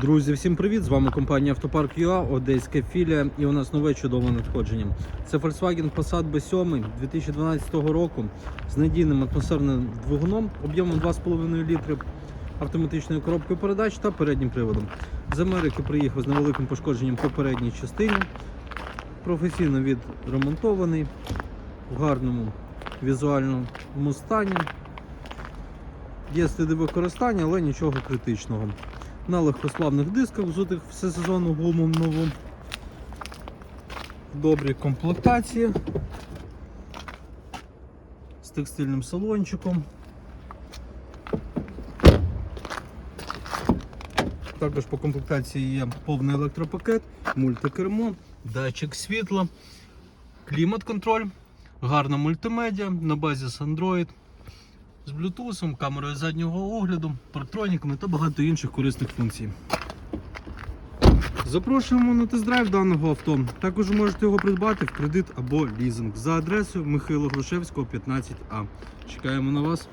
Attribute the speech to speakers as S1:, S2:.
S1: Друзі, всім привіт! З вами компанія Автопарк ЮА, Одеська філія, і у нас нове чудове надходження. Це Volkswagen Passat B7 2012 року з надійним атмосферним двигуном, об'ємом 2,5 літри, автоматичною коробкою передач та переднім приводом. З Америки приїхав з невеликим пошкодженням по передній частині, професійно відремонтований, в гарному візуальному стані. Є сліди використання, але нічого критичного на легкосплавних дисках, взутих всесезонну гуму нову. В добрій комплектації з текстильним салончиком. Також по комплектації є повний електропакет, мультикермо, датчик світла, клімат-контроль, гарна мультимедіа на базі з Android з блютусом, камерою заднього огляду, парктроніками та багато інших корисних функцій. Запрошуємо на тест-драйв даного авто. Також можете його придбати в кредит або лізинг за адресою Михайло Грушевського, 15А. Чекаємо на вас.